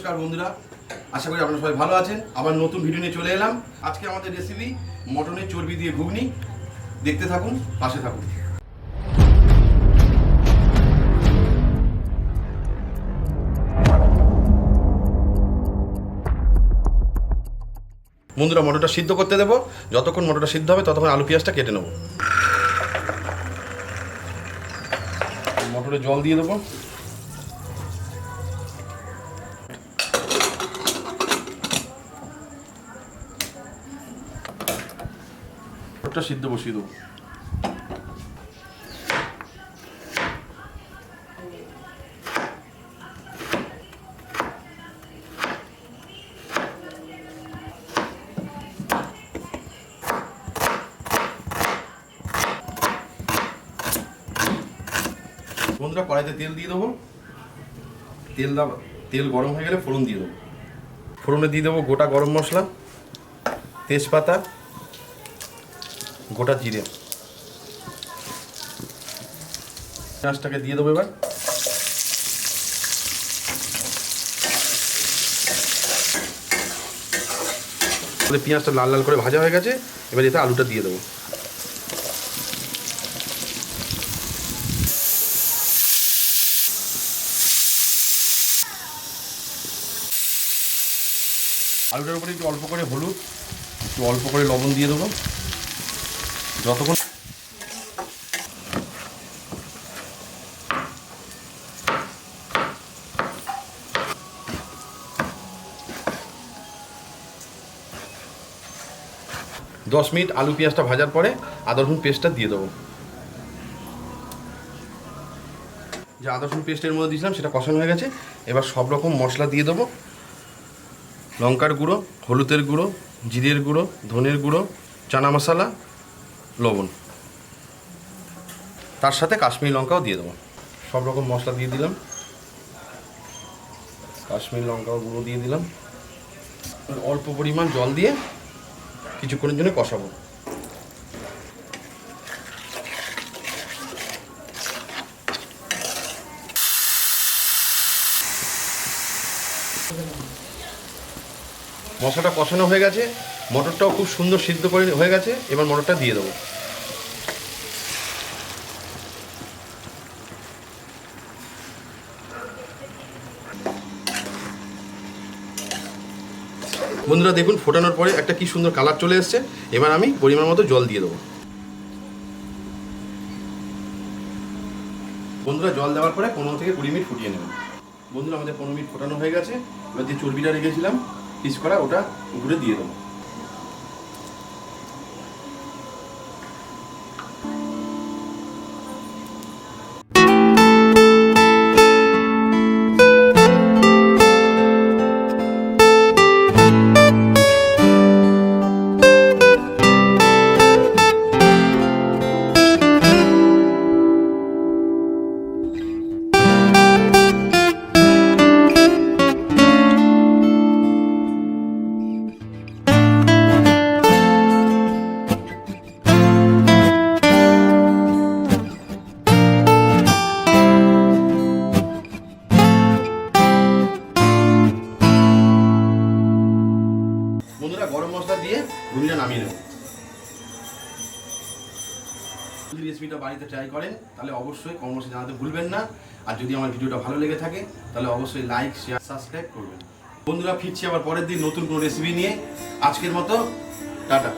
নমস্কার বন্ধুরা, আশা করি আপনারা সবাই ভালো আছেন। আবার নতুন ভিডিও নিয়ে চলে এলাম। আজকে আমাদের রেসিপি মটনের চর্বি দিয়ে ঘুগনি। দেখতে থাকুন, পাশে থাকুন। বন্ধুরা, মটরটা সিদ্ধ করতে দেবো। যতক্ষণ মটরটা সিদ্ধ হবে, ততক্ষণ আলু পেঁয়াজটা কেটে নেব। মটরে জল দিয়ে দেবো। মটরটা সিদ্ধ বসিয়ে দেবো। বন্ধুরা কড়াইতে তেল দিয়ে দেবো। তেল তেল গরম হয়ে গেলে ফোড়ন দিয়ে দেবো। ফোড়নে দিয়ে দেবো গোটা গরম মশলা, তেজপাতা গোটা জিরে। পেঁয়াজটাকে দিয়ে দেবো এবার। পেঁয়াজটা লাল লাল করে ভাজা হয়ে গেছে, এবার এতে আলুটা দিয়ে দেবো। আলুটার উপরে একটু অল্প করে হলুদ, একটু অল্প করে লবণ দিয়ে দেবো। যতক্ষণ দশ মিনিট আলু পেঁয়াজটা ভাজার পরে আদা রসুন পেস্টটা দিয়ে দেবো। যে আদা রসুন পেস্টের মধ্যে দিয়েছিলাম, সেটা কষানো হয়ে গেছে। এবার সব রকম মশলা দিয়ে দেবো। লঙ্কার গুঁড়ো, হলুদের গুঁড়ো, জিরের গুঁড়ো, ধনের গুঁড়ো, চানা মশলা লবণ। তার সাথে কাশ্মীরি লঙ্কাও দিয়ে দেবো। সব রকম মশলা দিয়ে দিলাম। কাশ্মীরি লঙ্কাও গুঁড়ো দিয়ে দিলাম। অল্প পরিমাণ জল দিয়ে কিছুক্ষণের জন্য কষাবো। মশলাটা কষানো হয়ে গেছে। মটরটাও খুব সুন্দর সিদ্ধ করে হয়ে গেছে, এবার মটরটা দিয়ে দেবো। বন্ধুরা দেখুন, ফোটানোর পরে একটা কি সুন্দর কালার চলে এসছে। এবার আমি পরিমাণ মতো জল দিয়ে দেবো। বন্ধুরা, জল দেওয়ার পরে পনেরো থেকে কুড়ি মিনিট ফুটিয়ে নেবেন বন্ধুরা, আমাদের পনেরো মিনিট ফোটানো হয়ে গেছে। এবার যে চর্বিটা রেখেছিলাম, পিস করা, ওটা উপরে দিয়ে দেবো। গরম মশলা দিয়ে ঘুগনিটা নামিয়ে নেব। যদি রেসিপিটা বাড়িতে ট্রাই করেন, তাহলে অবশ্যই কমেন্টে জানাতে ভুলবেন না। আর যদি আমার ভিডিওটা ভালো লেগে থাকে, তাহলে অবশ্যই লাইক শেয়ার সাবস্ক্রাইব করবেন। বন্ধুরা, ফিরছি আবার পরের দিন নতুন কোনো রেসিপি নিয়ে। আজকের মতো, টাটা।